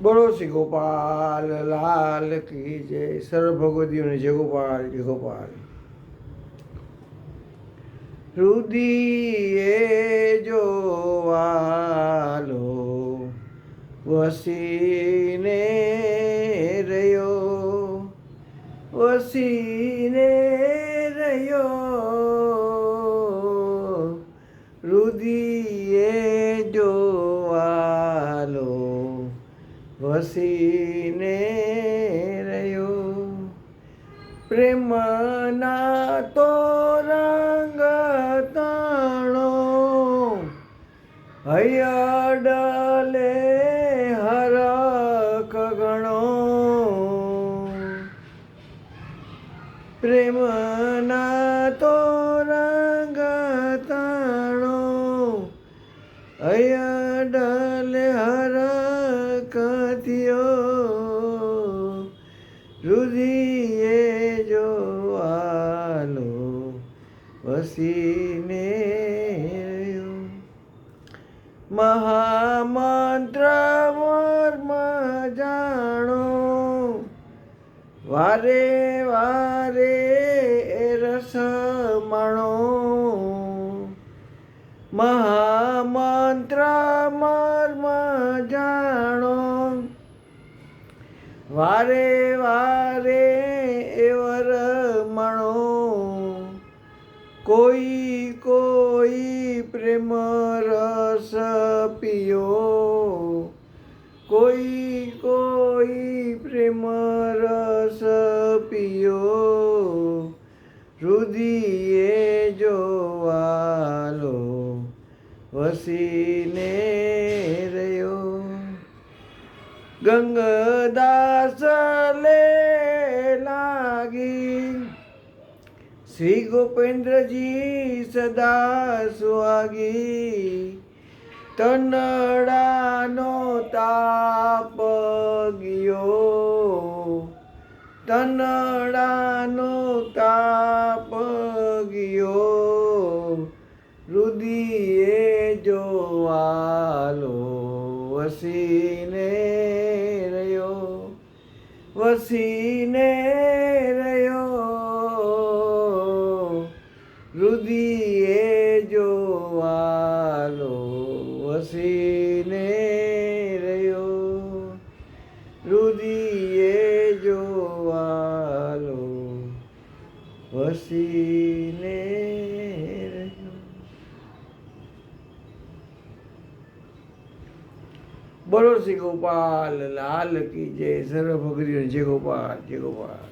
બોલો શ્રી ગોપાલ, લાલ કી જય. સર્વ ભગવતીઓને જય ગોપાલ જય ગોપાલ. રુદિએ જોવાલો વસીને રહ્યો. વસીને રહ્યો. રુદિએ વસીને રહ્યો. પ્રેમના તો રંગ તાણો હૈયડલે હરક ગણો. પ્રેમના તો રંગ તાણો અયડલે હરખ થયો રુધિએ આલો વસીને મહામંત્ર જાણો. વારે વારે વારે એવર મણો. કોઈ કોઈ પ્રેમ રસ પિયો. કોઈ કોઈ પ્રેમ રસ પિયો. રુદિએ જોવાલો. વસીને ગંગદાસ લે લાગી. શ્રી ગોપેન્દ્રજી સદા સુહાગી. તનડાનો તાપ ગયો. તનડાનો તાપ ગયો. રુદિએ જોવાલો વસીને વસીને રહ્યો. રુદિએ જોવાલો વસીને રહ્યો. રુદિએ જોવાલો વસીને રહ્યો બોલો શ્રી ગોપાલ લાલ કી જય સર્વ ભગરી જય ગોપાલ જય ગોપાલ.